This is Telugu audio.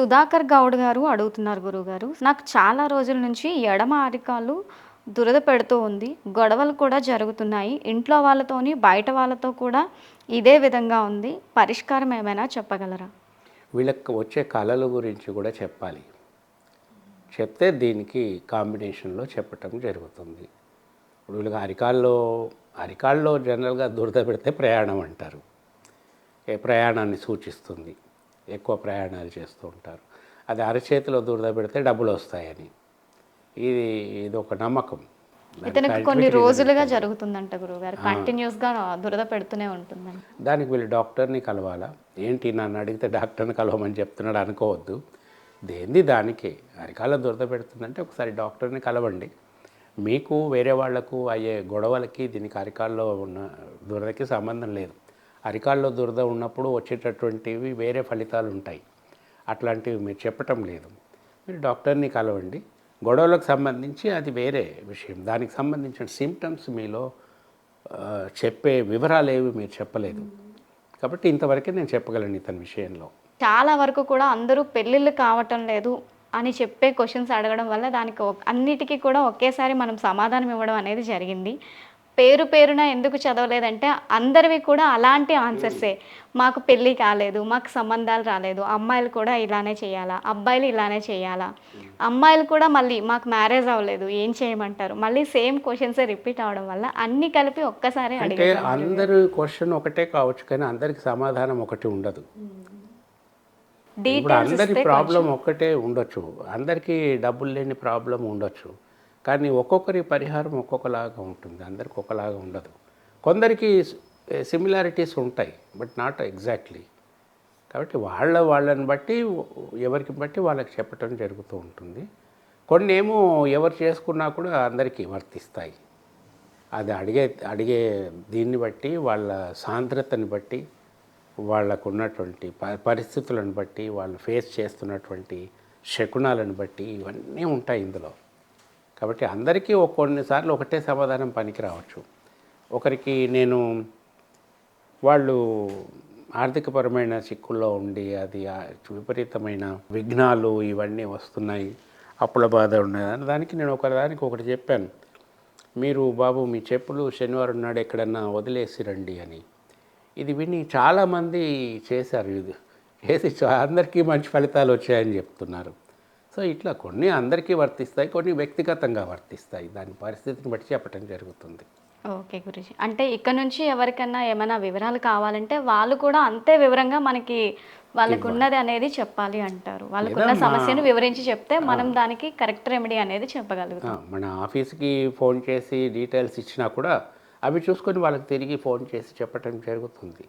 సుధాకర్ గౌడ్ గారు అడుగుతున్నారు గురుగారు నాకు చాలా రోజుల నుంచి ఎడమ అరికాలు దురద పెడుతూ ఉంది. గొడవలు కూడా జరుగుతున్నాయి. ఇంట్లో వాళ్ళతోని బయట వాళ్ళతో కూడా ఇదే విధంగా ఉంది. పరిష్కారం ఏమైనా చెప్పగలరా? వీళ్ళకి వచ్చే కళల గురించి కూడా చెప్పాలి. చెప్తే దీనికి కాంబినేషన్లో చెప్పటం జరుగుతుంది. ఇప్పుడు వీళ్ళకి అరికాల్లో అరికాల్లో జనరల్గా దురద పెడితే ప్రయాణం అంటారు. ఏ ప్రయాణాన్ని సూచిస్తుంది. ఎక్కువ ప్రయాణాలు చేస్తూ ఉంటారు. అది అరచేతిలో దురద పెడితే డబ్బులు వస్తాయని. ఇది ఇది ఒక నమ్మకం. ఇతనికి కొన్ని రోజులుగా జరుగుతుందంట గురుగారు కంటిన్యూస్గా దురద పెడుతూనే ఉంటుందంట. దానికి వీళ్ళు డాక్టర్ని కలవాలా? ఏంటి నన్ను అడిగితే డాక్టర్ని కలవమని చెప్తున్నాడు అనుకోవద్దు. దేంది దానికి? అరికాల దురద పెడుతుందంటే ఒకసారి డాక్టర్ని కలవండి. మీకు వేరే వాళ్ళకు అయ్యే గొడవలకి దీనికి అరికాల్లో ఉన్న దురదకి సంబంధం లేదు. అరికాల్లో దురద ఉన్నప్పుడు వచ్చేటటువంటివి వేరే ఫలితాలు ఉంటాయి అట్లాంటివి మీరు చెప్పటం లేదు. మీరు డాక్టర్ని కలవండి. గొడవలకు సంబంధించి అది వేరే విషయం. దానికి సంబంధించిన సిమ్టమ్స్ మీలో చెప్పే వివరాలు ఏవి మీరు చెప్పలేదు. కాబట్టి ఇంతవరకే నేను చెప్పగలను ఇతని విషయంలో. చాలా వరకు కూడా అందరూ పెళ్ళిళ్ళు కావటం లేదు అని చెప్పే క్వశ్చన్స్ అడగడం వల్ల దానికి అన్నిటికీ కూడా ఒకేసారి మనం సమాధానం ఇవ్వడం అనేది జరిగింది. పేరు పేరున ఎందుకు చదవలేదంటే అందరివి కూడా అలాంటి ఆన్సర్సే మాకు పెళ్ళి కాలేదు మాకు సంబంధాలు రాలేదు అమ్మాయిలు కూడా ఇలానే చేయాలా అబ్బాయిలు ఇలానే చేయాలా. అమ్మాయిలు కూడా మళ్ళీ మాకు మ్యారేజ్ అవ్వలేదు ఏం చేయమంటారు? మళ్ళీ సేమ్ క్వశ్చన్సే రిపీట్ అవడం వల్ల అన్ని కలిపి ఒక్కసారి అంటే అందరు క్వశ్చన్ ఒకటే కావచ్చు కానీ అందరికి సమాధానం ఒకటి ఉండదు. ఇప్పుడు డీటెయిల్స్ అందరి ప్రాబ్లం ఒక్కటే ఉండొచ్చు. అందరికీ డబ్బులు లేని ప్రాబ్లం ఉండొచ్చు. కానీ ఒక్కొక్కరి పరిహారం ఒక్కొక్కలాగా ఉంటుంది అందరికి ఒకలాగా ఉండదు. కొందరికి సిమిలారిటీస్ ఉంటాయి బట్ నాట్ ఎగ్జాక్ట్లీ కాబట్టి వాళ్ళ వాళ్ళని బట్టి ఎవరికి బట్టి వాళ్ళకి చెప్పటం జరుగుతూ ఉంటుంది. కొన్ని ఏమో ఎవరు చేసుకున్నా కూడా అందరికీ వర్తిస్తాయి. అది అడిగే అడిగే దీన్ని బట్టి వాళ్ళ సాంద్రతని బట్టి వాళ్ళకు ఉన్నటువంటి ప- పరిస్థితులను బట్టి వాళ్ళు ఫేస్ చేస్తున్నటువంటి శకునాలను బట్టి ఇవన్నీ ఉంటాయి ఇందులో. కాబట్టి అందరికీ ఒక కొన్నిసార్లు ఒకటే సమాధానం పనికి రావచ్చు. ఒకరికి నేను వాళ్ళు ఆర్థికపరమైన చిక్కుల్లో ఉండి అది విపరీతమైన విఘ్నాలు ఇవన్నీ వస్తున్నాయి అప్పుల బాధ ఉన్నది దానికి నేను ఒకదానికి ఒకటి చెప్పాను. మీరు బాబు మీ చెప్పులు శనివారం నాడు ఎక్కడన్నా వదిలేసి రండి అని. ఇది విని చాలామంది చేశారు. ఇది చేసి అందరికీ మంచి ఫలితాలు వచ్చాయని చెప్తున్నారు. సో ఇట్లా కొన్ని అందరికీ వర్తిస్తాయి కొన్ని వ్యక్తిగతంగా వర్తిస్తాయి. దాని పరిస్థితిని బట్టి చెప్పడం జరుగుతుంది. ఓకే గురుజీ. అంటే ఇక్కడ నుంచి ఎవరికన్నా ఏమైనా వివరాలు కావాలంటే వాళ్ళు కూడా అంతే వివరంగా మనకి వాళ్ళకు ఉన్నది అనేది చెప్పాలి అంటారు. వాళ్ళకున్న సమస్యను వివరించి చెప్తే మనం దానికి కరెక్ట్ రెమెడీ అనేది చెప్పగలుగుతాం. మన ఆఫీస్కి ఫోన్ చేసి డీటెయిల్స్ ఇచ్చినా కూడా అవి చూసుకొని వాళ్ళకి తిరిగి ఫోన్ చేసి చెప్పటం జరుగుతుంది.